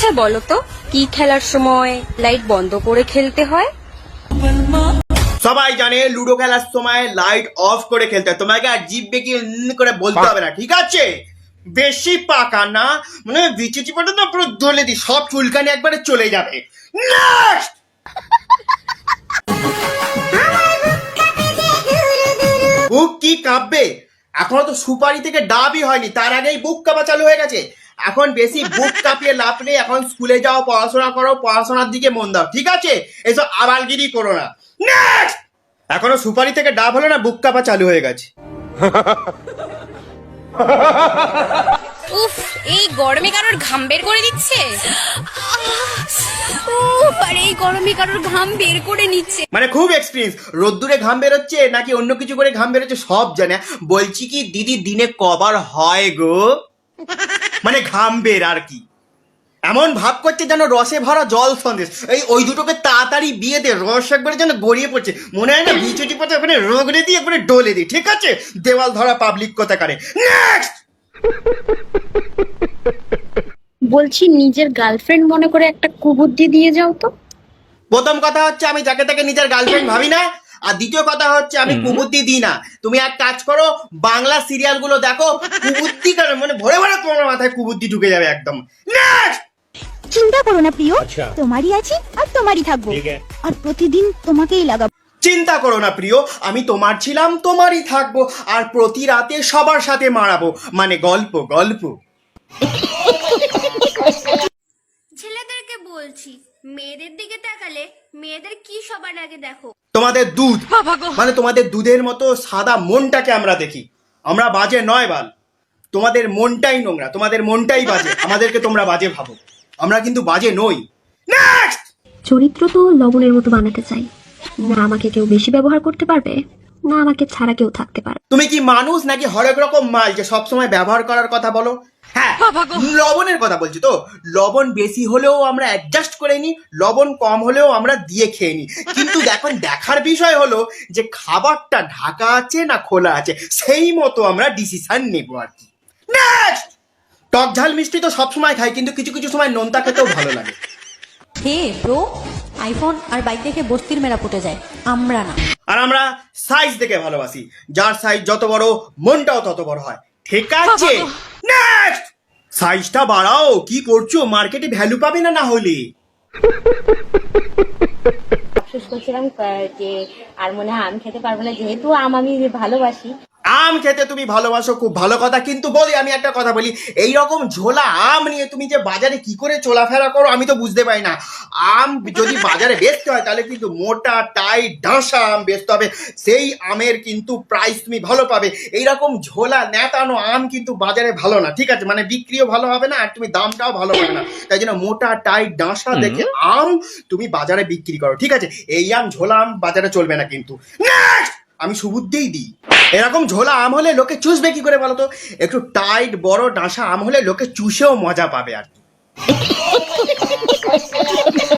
আচ্ছা বলো তো কি খেলার সময় লাইট বন্ধ করে খেলতে হয়? সবাই জানে লুডো খেলার সময় লাইট অফ করে খেলতে হয়। তোমাকে আর জিভ বেঁকে উম করে বলতে হবে না ঠিক আছে? বেশি পাকা না মানে বিচি চিপাটা না পুরো দলে দি সব চুলকানি একবারে চলে যাবে। Next! বুক কি কাঁপবে? এখনও তো সুপারি থেকে ডাবই হয়নি তার আগেই বুক কাঁপা চালু হয়ে গেছে। এখন বেশি বুক কাঁপিয়ে লাভ নেই এখন স্কুলে যাও পড়াশোনা করো পড়াশোনার দিকে মন দাও ঠিক আছে? এসব আবালগিরি করো না! এখনও সুপারি থেকে ডাব হলো না বুক কাঁপা চালু হয়ে গেছে। উফ এই গরমে কারোর ঘাম বের করে দিচ্ছে? আর এই গরমে কারোর ঘাম বের করে নিচ্ছে। মানে খুব এক্সপিরিয়েন্স রোদ্দুরে ঘাম বেরোচ্ছে নাকি অন্য কিছু করে ঘাম বেরোচ্ছে সব জানে। বলছি কি দিদি দিনে কবার হয় গো? মানে ঘাম বের আর কি। এমন ভাব করছে যেন রসে ভরা জল সন্দেশ। এই ওই দুটোকে তাড়াতাড়ি বিয়ে দে রস একবারে যেন গড়িয়ে পড়ছে। মনে হয় না বিচুটি পথে ওখানে রগড়ে দিয়ে একবারে ডলে দিই ঠিক আছে? দেওয়াল ধরা পাবলিক কথা কারে নেক্সট বলছি নিজের গার্লফ্রেন্ড মনে করে একটা কুবুদ্ধি দিয়ে যাও তো। প্রথম কথা হচ্ছে আমি যাকে তাকে নিজের গার্লফ্রেন্ড ভাবি না আর দ্বিতীয় কথা হচ্ছে আমি কুবুদ্ধি দিই না। তুমি এক কাজ করো বাংলা সিরিয়ালগুলো দেখো কুবুদ্ধি কেন মানে ভরে ভরে তোমার মাথায় কুবুদ্ধি ঢুকে যাবে একদম! চিন্তা করো না প্রিয় তোমারই আছি আর তোমারই থাকব। আর প্রতিদিন তোমাকেই লাগাবো। চিন্তা করো না প্রিয় আমি তোমার ছিলাম তোমারই থাকব আর প্রতি রাতে সবার সাথে মারাবো মানে গল্প গল্প। ছেলেদেরকে বলছি মেয়েদের দিকে তাকালে মেয়েদের কি সবার আগে দেখো? তোমাদের দুধ। মানে তোমাদের দুধের মতো সাদা মনটাকে আমরা দেখি। আমরা বাজে নয় বাল। তোমাদের মনটাই নোংরা তোমাদের মনটাই বাজে। আমাদেরকে তোমরা বাজে ভাবো। আমরা কিন্তু বাজে নই। নেক্সট চরিত্র তো লবণের মতো বানাতে চাই। না আমাকে কেউ বেশি ব্যবহার করতে পারবে না আমাকে ছাড়া কেউ থাকতে পারবে। তুমি কি মানুষ নাকি হরেক রকম মাল যে সবসময় ব্যবহার করার কথা বলো? হ্যাঁ লবণের কথা বলছি তো? লবণ বেশি হলেও আমরা অ্যাডজাস্ট করে নিই লবণ কম হলেও আমরা দিয়ে খেয়ে নিই কিন্তু এখন দেখার বিষয় হলো যে খাবারটা ঢাকা আছে না খোলা আছে সেই মতো আমরা ডিসিশন নেব আর কি। নেক্সট টক ঝাল মিষ্টি তো সবসময় খাই কিন্তু কিছু কিছু সময় নোনতা খেতেও ভালো লাগে। হে ব্রো আইফোন আর বাইক দেখে বস্তির মেলা ফুটে যায়। আমরা না। আর আমরা সাইজ দেখে ভালোবাসি। যার সাইজ যত বড় মনটাও তত বড় হয়। ঠিক আছে? নেক্সট সাইজটা বাড়াও, কি করছ? মার্কেটে ভ্যালু পাবে না না হলে? আফসোস করছিলাম যে আর মনে হয় আম খেতে পারব না, যেহেতু আম আমি ভালোবাসি। আম খেতে তুমি ভালোবাসো খুব ভালো কথা। কিন্তু বলি আমি একটা কথা বলি এই রকম ঝোলা আম নিয়ে তুমি যে বাজারে কি করে চলাফেরা করো আমি তো বুঝতে পারি না। আম যদি বাজারে বেচতে হয় তাহলে কিন্তু মোটা টাই ডাঁসা আম বেচতে হবে। সেই আমের কিন্তু প্রাইস তুমি ভালো পাবে। এই রকম ঝোলা নেতানো আম কিন্তু বাজারে ভালো না ঠিক আছে? মানে বিক্রিও ভালো হবে না আর তুমি দামটাও ভালো পাবে না। তাই জন্য মোটা টাইট ডাঁসা দেখে আম তুমি বাজারে বিক্রি করো ঠিক আছে? এই আম ঝোলা আম বাজারে চলবে না কিন্তু! আমি সুবুদ্ধেই দিই। এরকম ঝোলা আম হলে লোকে চুষবে কি করে বলো তো একটু টাইট বড় ডাঁসা আম হলে লোকে চুষেও মজা পাবে আর কি।